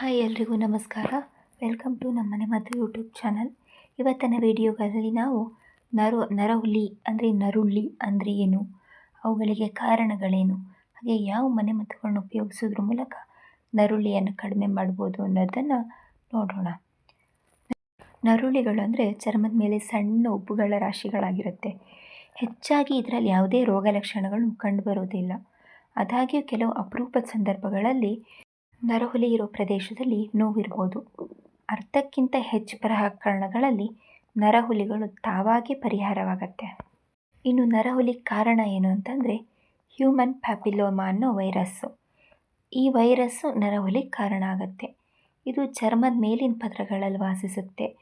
Hi ಎಲ್ರಿಗೂ ನಮಸ್ಕಾರ. Welcome to ನಮ್ಮನೆ ಮತ್ತು ಯೂಟ್ಯೂಬ್ ಚಾನಲ್ ಇವತ್ತಿನ ವಿಡಿಯೋಗಳಲ್ಲಿ ನಾವು ನರು, ನರಹುಲಿ ಅಂದರೆ ನರುಳ್ಳಿ ಅಂದರೆ ಏನು? ಅವುಗಳಿಗೆ ಕಾರಣಗಳೇನು? ಹಾಗೆ ಯಾವ ಮನೆಮದ್ದುಗಳನ್ನ ಉಪಯೋಗಿಸೋದ್ರ ಮೂಲಕ ನರುಳ್ಳಿಯನ್ನು ಕಡಿಮೆ ಮಾಡ್ಬೋದು ಅನ್ನೋದನ್ನು ನೋಡೋಣ. ನರುಳಿಗಳು ಅಂದರೆ ಚರ್ಮದ ಮೇಲೆ ಸಣ್ಣ ಉಬ್ಬುಗಳ ರಾಶಿಗಳಾಗಿರುತ್ತೆ. ಹೆಚ್ಚಾಗಿ ಇದರಲ್ಲಿ ಯಾವುದೇ ರೋಗ ಲಕ್ಷಣಗಳು ಕಂಡುಬರೋದಿಲ್ಲ ಆದಾಗ್ಯೂ ಕೆಲವು ಅಪರೂಪದ ಸಂದರ್ಭಗಳಲ್ಲಿ ನರಹುಲಿ ಇರೋ ಪ್ರದೇಶದಲ್ಲಿ ನೋವಿರ್ಬೋದು. ಅರ್ಧಕ್ಕಿಂತ ಹೆಚ್ಚು ಪ್ರಕರಣಗಳಲ್ಲಿ ನರಹುಲಿಗಳು ತಾವಾಗೇ ಪರಿಹಾರವಾಗತ್ತೆ. ಇನ್ನು ನರಹುಲಿ ಕಾರಣ ಏನು ಅಂತಂದರೆ ಹ್ಯೂಮನ್ ಪ್ಯಾಪಿಲೋಮಾ ಅನ್ನೋ ವೈರಸ್ಸು. ಈ ವೈರಸ್ಸು ನರಹುಲಿ ಕಾರಣ ಆಗುತ್ತೆ. ಇದು ಚರ್ಮದ ಮೇಲಿನ ಪದರಗಳಲ್ಲಿ ವಾಸಿಸುತ್ತೆ.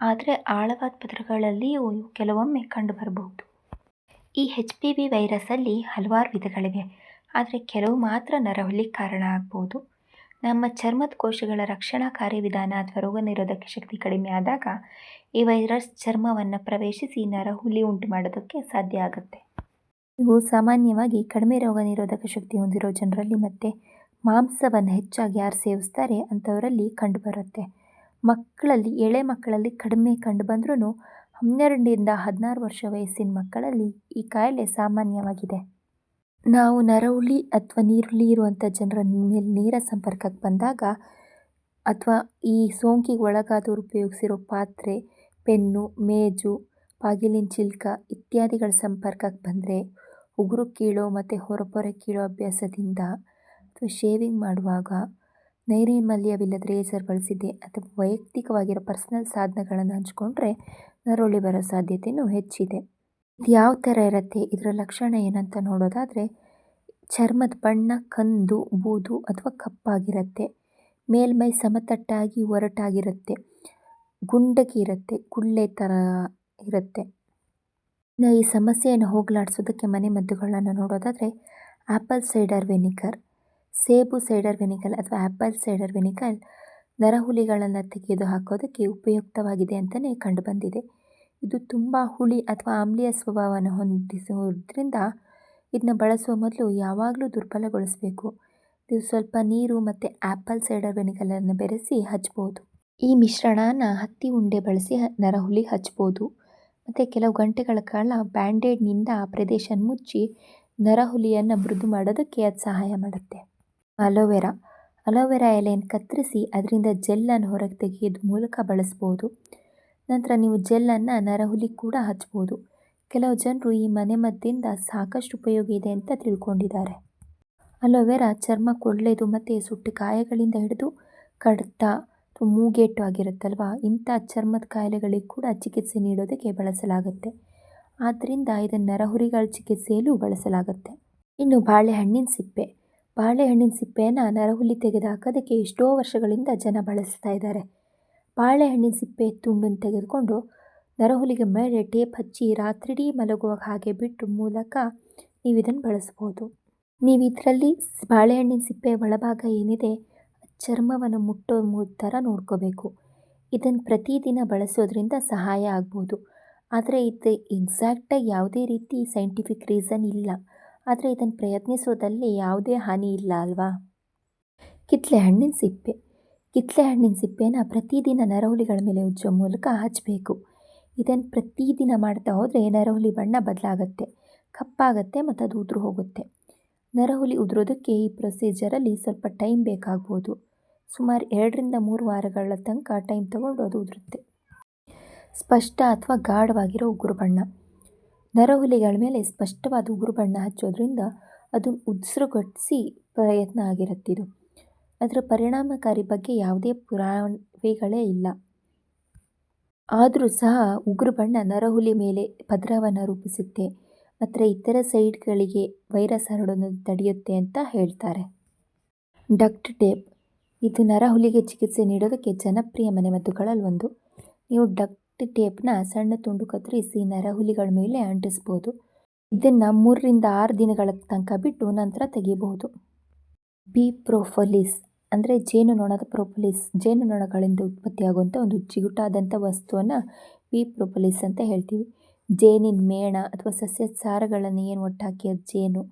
ಆದರೆ ಆಳವಾದ ಪದರಗಳಲ್ಲಿಯೂ ಕೆಲವೊಮ್ಮೆ ಕಂಡುಬರಬಹುದು. ಈ ಹೆಚ್ ಪಿ ವಿ ವೈರಸ್ಸಲ್ಲಿ ಹಲವಾರು ವಿಧಗಳಿವೆ. ಆದರೆ ಕೆಲವು ಮಾತ್ರ ನರಹುಲಿ ಕಾರಣ ಆಗ್ಬೋದು. ನಮ್ಮ ಚರ್ಮದ ಕೋಶಗಳ ರಕ್ಷಣಾ ಕಾರ್ಯವಿಧಾನ ಅಥವಾ ರೋಗ ನಿರೋಧಕ ಶಕ್ತಿ ಕಡಿಮೆ ಆದಾಗ ಈ ವೈರಸ್ ಚರ್ಮವನ್ನು ಪ್ರವೇಶಿಸಿ ನರಹುಲಿ ಉಂಟು ಮಾಡೋದಕ್ಕೆ ಸಾಧ್ಯ ಆಗುತ್ತೆ. ಇವು ಸಾಮಾನ್ಯವಾಗಿ ಕಡಿಮೆ ರೋಗ ನಿರೋಧಕ ಶಕ್ತಿ ಹೊಂದಿರೋ ಜನರಲ್ಲಿ ಮತ್ತು ಮಾಂಸವನ್ನು ಹೆಚ್ಚಾಗಿ ಯಾರು ಸೇವಿಸ್ತಾರೆ ಅಂಥವರಲ್ಲಿ ಕಂಡುಬರುತ್ತೆ. ಮಕ್ಕಳಲ್ಲಿ, ಎಳೆ ಮಕ್ಕಳಲ್ಲಿ ಕಡಿಮೆ ಕಂಡುಬಂದ್ರೂ ಹನ್ನೆರಡರಿಂದ ಹದಿನಾರು ವರ್ಷ ವಯಸ್ಸಿನ ಮಕ್ಕಳಲ್ಲಿ ಈ ಕಾಯಿಲೆ ಸಾಮಾನ್ಯವಾಗಿದೆ. ನಾವು ನರಹುಲಿ ಅಥವಾ ನೀರುಳ್ಳಿ ಇರುವಂಥ ಜನರ ಮೇಲೆ ನೇರ ಸಂಪರ್ಕಕ್ಕೆ ಬಂದಾಗ ಅಥವಾ ಈ ಸೋಂಕಿಗೆ ಒಳಗಾದವರು ಉಪಯೋಗಿಸಿರೋ ಪಾತ್ರೆ, ಪೆನ್ನು, ಮೇಜು, ಬಾಗಿಲಿನ ಚಿಲ್ಕ ಇತ್ಯಾದಿಗಳ ಸಂಪರ್ಕಕ್ಕೆ ಬಂದರೆ ಉಗುರು ಕೀಳೋ ಮತ್ತು ಹೊರಪೊರೆ ಕೀಳೋ ಅಭ್ಯಾಸದಿಂದ ಅಥವಾ ಶೇವಿಂಗ್ ಮಾಡುವಾಗ ನೈರ್ಮಲ್ಯವಿಲ್ಲದ ರೇಸರ್ ಬಳಸಿದ್ದೆ ಅಥವಾ ವೈಯಕ್ತಿಕವಾಗಿರೋ ಪರ್ಸ್ನಲ್ ಸಾಧನಗಳನ್ನು ಹಂಚ್ಕೊಂಡ್ರೆ ನರಹುಲಿ ಬರೋ ಸಾಧ್ಯತೆಯೂ ಹೆಚ್ಚಿದೆ. ಯಾವ ಥರ ಇರುತ್ತೆ? ಇದರ ಲಕ್ಷಣ ಏನಂತ ನೋಡೋದಾದರೆ, ಚರ್ಮದ ಬಣ್ಣ, ಕಂದು, ಬೂದು ಅಥವಾ ಕಪ್ಪಾಗಿರುತ್ತೆ. ಮೇಲ್ಮೈ ಸಮತಟ್ಟಾಗಿ ಒರಟಾಗಿರುತ್ತೆ. ಗುಂಡಗೆ ಇರುತ್ತೆ. ಗುಳ್ಳೆ ಥರ ಇರುತ್ತೆ. ಇನ್ನು ಈ ಸಮಸ್ಯೆಯನ್ನು ಹೋಗಲಾಡಿಸೋದಕ್ಕೆ ಮನೆಮದ್ದುಗಳನ್ನು ನೋಡೋದಾದರೆ ಆ್ಯಪಲ್ ಸೈಡರ್ ವೆನಿಗರ್, ಸೇಬು ಸೈಡರ್ ವೆನಿಗರ್ ಅಥವಾ ಆ್ಯಪಲ್ ಸೈಡರ್ ವೆನಿಗರ್ ನರಹುಲಿಗಳನ್ನು ತೆಗೆದು ಹಾಕೋದಕ್ಕೆ ಉಪಯುಕ್ತವಾಗಿದೆ ಅಂತಲೇ ಕಂಡುಬಂದಿದೆ ಇದು ತುಂಬ ಹುಳಿ ಅಥವಾ ಆಮ್ಲೀಯ ಸ್ವಭಾವವನ್ನು ಹೊಂದಿಸುವುದರಿಂದ ಇದನ್ನ ಬಳಸುವ ಮೊದಲು ಯಾವಾಗಲೂ ದುರ್ಬಲಗೊಳಿಸಬೇಕು. ನೀವು ಸ್ವಲ್ಪ ನೀರು ಮತ್ತು ಆ್ಯಪಲ್ ಸೈಡರ್ ವೆನಿಗಲನ್ನು ಬೆರೆಸಿ ಹಚ್ಬೋದು. ಈ ಮಿಶ್ರಣನ ಹತ್ತಿ ಉಂಡೆ ಬಳಸಿ ನರಹುಲಿ ಹಚ್ಬೋದು. ಮತ್ತು ಕೆಲವು ಗಂಟೆಗಳ ಕಾಲ ಬ್ಯಾಂಡೇಡ್ನಿಂದ ಆ ಪ್ರದೇಶ ಮುಚ್ಚಿ ನರಹುಲಿಯನ್ನು ಮೃದು ಮಾಡೋದಕ್ಕೆ ಅದು ಸಹಾಯ ಮಾಡುತ್ತೆ. ಅಲೋವೆರಾ. ಅಲೋವೆರಾ ಎಲೆಯನ್ನು ಕತ್ತರಿಸಿ ಅದರಿಂದ ಜೆಲ್ಲನ್ನು ಹೊರಗೆ ತೆಗೆಯೋದು ಮೂಲಕ ಬಳಸ್ಬೋದು. ನಂತರ ನೀವು ಜೆಲ್ಲನ್ನು ನರಹುಲಿ ಕೂಡ ಹಚ್ಬೋದು. ಕೆಲವು ಜನರು ಈ ಮನೆಮದ್ದಿಂದ ಸಾಕಷ್ಟು ಉಪಯೋಗ ಇದೆ ಅಂತ ತಿಳ್ಕೊಂಡಿದ್ದಾರೆ. ಅಲೋವೆರಾ ಚರ್ಮಕ್ಕೆ ಒಳ್ಳೆಯದು ಮತ್ತು ಸುಟ್ಟ ಗಾಯಗಳಿಂದ ಹಿಡಿದು ಕಡ್ತ ಮೂಗೇಟು ಆಗಿರುತ್ತಲ್ವ? ಇಂಥ ಚರ್ಮದ ಕಾಯಿಲೆಗಳಿಗೆ ಕೂಡ ಚಿಕಿತ್ಸೆ ನೀಡೋದಕ್ಕೆ ಬಳಸಲಾಗುತ್ತೆ. ಆದ್ದರಿಂದ ಇದನ್ನು ನರಹುರಿಗಳ ಚಿಕಿತ್ಸೆಯಲ್ಲೂ ಬಳಸಲಾಗುತ್ತೆ. ಇನ್ನು ಬಾಳೆಹಣ್ಣಿನ ಸಿಪ್ಪೆ. ಬಾಳೆಹಣ್ಣಿನ ಸಿಪ್ಪೆಯನ್ನು ನರಹುಲಿ ತೆಗೆದು ಹಾಕೋದಕ್ಕೆ ಎಷ್ಟೋ ವರ್ಷಗಳಿಂದ ಜನ ಬಳಸ್ತಾ ಇದ್ದಾರೆ. ಬಾಳೆಹಣ್ಣಿನ ಸಿಪ್ಪೆ ತುಂಡನ್ನು ತೆಗೆದುಕೊಂಡು ನರಹುಲಿಗೆ ಮೇಲೆ ಟೇಪ್ ಹಚ್ಚಿ ರಾತ್ರಿಡೀ ಮಲಗುವ ಹಾಗೆ ಬಿಟ್ಟು ಮೂಲಕ ನೀವು ಇದನ್ನು ಬಳಸ್ಬೋದು. ನೀವು ಇದರಲ್ಲಿ ಬಾಳೆಹಣ್ಣಿನ ಸಿಪ್ಪೆ ಒಳಭಾಗ ಏನಿದೆ ಚರ್ಮವನ್ನು ಮುಟ್ಟೋ ಥರ ನೋಡ್ಕೋಬೇಕು. ಇದನ್ನು ಪ್ರತಿದಿನ ಬಳಸೋದ್ರಿಂದ ಸಹಾಯ ಆಗ್ಬೋದು. ಆದರೆ ಇದು ಎಕ್ಸಾಕ್ಟಾಗಿ ಯಾವುದೇ ರೀತಿ ಸೈಂಟಿಫಿಕ್ ರೀಸನ್ ಇಲ್ಲ. ಆದರೆ ಇದನ್ನು ಪ್ರಯತ್ನಿಸೋದಲ್ಲಿ ಯಾವುದೇ ಹಾನಿ ಇಲ್ಲ ಅಲ್ವಾ? ಕಿತ್ತಳೆ ಹಣ್ಣಿನ ಸಿಪ್ಪೆ. ಕಿತ್ತಳೆ ಹಣ್ಣಿನ ಸಿಪ್ಪೆನ ಪ್ರತಿದಿನ ನರಹುಲಿಗಳ ಮೇಲೆ ಉಜ್ಜುವ ಮೂಲಕ ಹಚ್ಚಬೇಕು ಇದನ್ನು ಪ್ರತಿದಿನ ಮಾಡ್ತಾ ಹೋದರೆ ನರಹುಲಿ ಬಣ್ಣ ಬದಲಾಗುತ್ತೆ, ಕಪ್ಪಾಗುತ್ತೆ ಮತ್ತು ಅದು ಉದುರು ಹೋಗುತ್ತೆ. ನರಹುಲಿ ಉದುರೋದಕ್ಕೆ ಈ ಪ್ರೊಸೀಜರಲ್ಲಿ ಸ್ವಲ್ಪ ಟೈಮ್ ಬೇಕಾಗ್ಬೋದು. ಸುಮಾರು ಎರಡರಿಂದ ಮೂರು ವಾರಗಳ ತನಕ ಟೈಮ್ ತಗೊಂಡು ಅದು ಉದುರುತ್ತೆ. ಸ್ಪಷ್ಟ ಅಥವಾ ಗಾಢವಾಗಿರೋ ಉಗುರು ಬಣ್ಣ. ನರಹುಲಿಗಳ ಮೇಲೆ ಸ್ಪಷ್ಟವಾದ ಉಗುರು ಬಣ್ಣ ಹಚ್ಚೋದ್ರಿಂದ ಅದನ್ನು ಉಸಿರುಗಟ್ಟಿಸಿ ಪ್ರಯತ್ನ ಆಗಿರುತ್ತಿದು ಅದರ ಪರಿಣಾಮಕಾರಿ ಬಗ್ಗೆ ಯಾವುದೇ ಪುರಾವೆಗಳೇ ಇಲ್ಲ. ಆದರೂ ಸಹ ಉಗುರು ಬಣ್ಣ ನರಹುಲಿ ಮೇಲೆ ಪದರವನ್ನು ರೂಪಿಸುತ್ತೆ. ಮತ್ತು ಇತರ ಸೈಡ್ಗಳಿಗೆ ವೈರಸ್ ಹರಡೋದನ್ನು ತಡೆಯುತ್ತೆ ಅಂತ ಹೇಳ್ತಾರೆ. Duct tape. ಇದು ನರಹುಲಿಗೆ ಚಿಕಿತ್ಸೆ ನೀಡೋದಕ್ಕೆ ಜನಪ್ರಿಯ ಮನೆಮದ್ದುಗಳಲ್ಲಿ ಒಂದು ನೀವು ಡಕ್ಟ್ ಟೇಪ್ನ ಸಣ್ಣ ತುಂಡು ಕತ್ತರಿಸಿ ನರಹುಲಿಗಳ ಮೇಲೆ ಅಂಟಿಸ್ಬೋದು. ಇದನ್ನು ಮೂರರಿಂದ ಆರು ದಿನಗಳ ತನಕ ಬಿಟ್ಟು ನಂತರ ತೆಗಿಬಹುದು ಬಿ ಪ್ರೋಫೊಲಿಸ್. ಅಂದರೆ ಜೇನುನೊಣದ ಪ್ರೋಪೊಲಿಸ್ ಜೇನುನೊಣಗಳಿಂದ ಉತ್ಪತ್ತಿಯಾಗುವಂಥ ಒಂದು ಚಿಗುಟಾದಂಥ ವಸ್ತುವನ್ನು ವಿ ಪ್ರೊಪೊಲಿಸ್ ಅಂತ ಹೇಳ್ತೀವಿ. ಜೇನಿನ ಮೇಣ ಅಥವಾ ಸಸ್ಯದ ಸಾರಗಳನ್ನು ಏನು ಒಟ್ಟಾಕಿ ಅದು ಜೇನು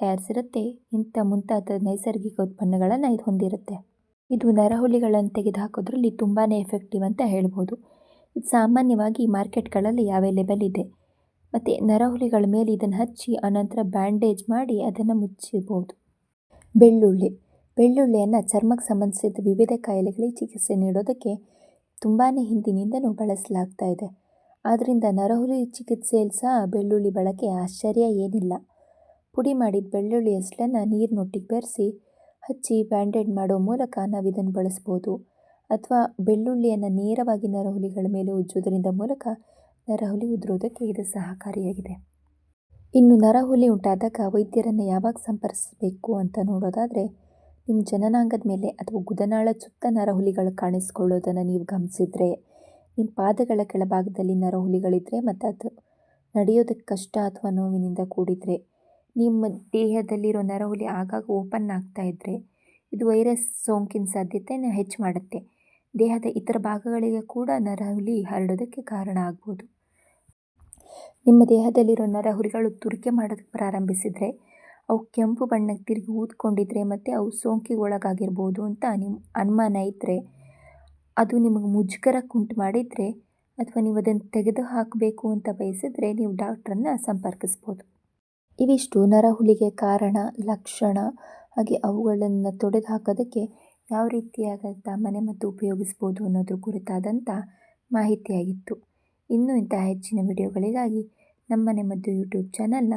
ತಯಾರಿಸಿರುತ್ತೆ ಇಂಥ ಮುಂತಾದ ನೈಸರ್ಗಿಕ ಉತ್ಪನ್ನಗಳನ್ನು ಇದು ಹೊಂದಿರುತ್ತೆ. ಇದು ನರಹುಲಿಗಳನ್ನು ತೆಗೆದುಹಾಕೋದ್ರಲ್ಲಿ ತುಂಬಾ ಎಫೆಕ್ಟಿವ್ ಅಂತ ಹೇಳ್ಬೋದು. ಇದು ಸಾಮಾನ್ಯವಾಗಿ ಮಾರ್ಕೆಟ್ಗಳಲ್ಲಿ ಅವೈಲೇಬಲ್ ಇದೆ. ಮತ್ತು ನರಹುಲಿಗಳ ಮೇಲೆ ಇದನ್ನು ಹಚ್ಚಿ, ಅನಂತರ ಬ್ಯಾಂಡೇಜ್ ಮಾಡಿ ಅದನ್ನು ಮುಚ್ಚಬಹುದು ಬೆಳ್ಳುಳ್ಳಿ. ಬೆಳ್ಳುಳ್ಳಿಯನ್ನು ಚರ್ಮಕ್ಕೆ ಸಂಬಂಧಿಸಿದ ವಿವಿಧ ಕಾಯಿಲೆಗಳಿಗೆ ಚಿಕಿತ್ಸೆ ನೀಡೋದಕ್ಕೆ ತುಂಬಾ ಹಿಂದಿನಿಂದಲೂ ಬಳಸಲಾಗ್ತಾ ಇದೆ. ಆದ್ದರಿಂದ ನರಹುಲಿ ಚಿಕಿತ್ಸೆಯಲ್ಲಿ ಸಹ ಬೆಳ್ಳುಳ್ಳಿ ಬಳಕೆ ಆಶ್ಚರ್ಯ ಏನಿಲ್ಲ. ಪುಡಿ ಮಾಡಿದ ಬೆಳ್ಳುಳ್ಳಿ ಹೆಸಳನ್ನು ನೀರಿನೊಟ್ಟಿಗೆ ಬೆರೆಸಿ, ಹಚ್ಚಿ, ಬ್ಯಾಂಡೇಡ್ ಮಾಡೋ ಮೂಲಕ ನಾವು ಇದನ್ನು ಬಳಸ್ಬೋದು. ಅಥವಾ ಬೆಳ್ಳುಳ್ಳಿಯನ್ನು ನೇರವಾಗಿ ನರಹುಲಿಗಳ ಮೇಲೆ ಉಜ್ಜೋದ್ರಿಂದ ಮೂಲಕ ನರಹುಲಿ ಉದುರೋದಕ್ಕೆ ಇದು ಸಹಕಾರಿಯಾಗಿದೆ. ಇನ್ನು ನರಹುಲಿ ಉಂಟಾದಾಗ ವೈದ್ಯರನ್ನು ಯಾವಾಗ ಸಂಪರ್ಕಿಸಬೇಕು ಅಂತ ನೋಡೋದಾದರೆ ನಿಮ್ಮ ಜನನಾಂಗದ ಮೇಲೆ ಅಥವಾ ಗುದನಾಳ ಸುತ್ತ ನರಹುಲಿಗಳು ಕಾಣಿಸ್ಕೊಳ್ಳೋದನ್ನು ನೀವು ಗಮನಿಸಿದ್ರೆ ನಿಮ್ಮ ಪಾದಗಳ ಕೆಳಭಾಗದಲ್ಲಿ ನರಹುಲಿಗಳಿದ್ದರೆ ಮತ್ತು ಅದು ನಡೆಯೋದಕ್ಕೆ ಕಷ್ಟ ಅಥವಾ ನೋವಿನಿಂದ ಕೂಡಿದರೆ, ನಿಮ್ಮ ದೇಹದಲ್ಲಿರೋ ನರಹುಲಿ ಆಗಾಗ ಓಪನ್ ಆಗ್ತಾ ಇದ್ದರೆ ಇದು ವೈರಸ್ ಸೋಂಕಿನ ಸಾಧ್ಯತೆಯನ್ನು ಹೆಚ್ಚು ಮಾಡುತ್ತೆ. ದೇಹದ ಇತರ ಭಾಗಗಳಿಗೆ ಕೂಡ ನರಹುಲಿ ಹರಡೋದಕ್ಕೆ ಕಾರಣ ಆಗ್ಬೋದು. ನಿಮ್ಮ ದೇಹದಲ್ಲಿರೋ ನರಹುಲಿಗಳು ತುರಿಕೆ ಮಾಡೋದಕ್ಕೆ ಪ್ರಾರಂಭಿಸಿದರೆ ಅವು ಕೆಂಪು ಬಣ್ಣಕ್ಕೆ ತಿರುಗಿ ಊದ್ಕೊಂಡಿದ್ರೆ ಮತ್ತು ಅವು ಸೋಂಕಿಗೆ ಒಳಗಾಗಿರ್ಬೋದು ಅಂತ ನಿಮ್ಮ ಅನುಮಾನ ಇದ್ದರೆ ಅದು ನಿಮಗೆ ಮುಜುಗರ ಕುಂಟು ಮಾಡಿದರೆ ಅಥವಾ ನೀವು ಅದನ್ನು ತೆಗೆದು ಹಾಕಬೇಕು ಅಂತ ಬಯಸಿದರೆ ನೀವು ಡಾಕ್ಟ್ರನ್ನು ಸಂಪರ್ಕಿಸ್ಬೋದು. ಇವಿಷ್ಟು ನರಹುಲಿಗೆ ಕಾರಣ, ಲಕ್ಷಣ, ಹಾಗೆ ಅವುಗಳನ್ನು ತೊಡೆದು ಹಾಕೋದಕ್ಕೆ ಯಾವ ರೀತಿಯಾದಂಥ ಮನೆಮದ್ದು ಉಪಯೋಗಿಸ್ಬೋದು ಅನ್ನೋದ್ರ ಕುರಿತಾದಂಥ ಮಾಹಿತಿಯಾಗಿತ್ತು. ಇನ್ನೂ ಇಂಥ ಹೆಚ್ಚಿನ ವಿಡಿಯೋಗಳಿಗಾಗಿ ನಮ್ಮನೆ ಮದ್ದು ಯೂಟ್ಯೂಬ್ ಚಾನಲ್ನ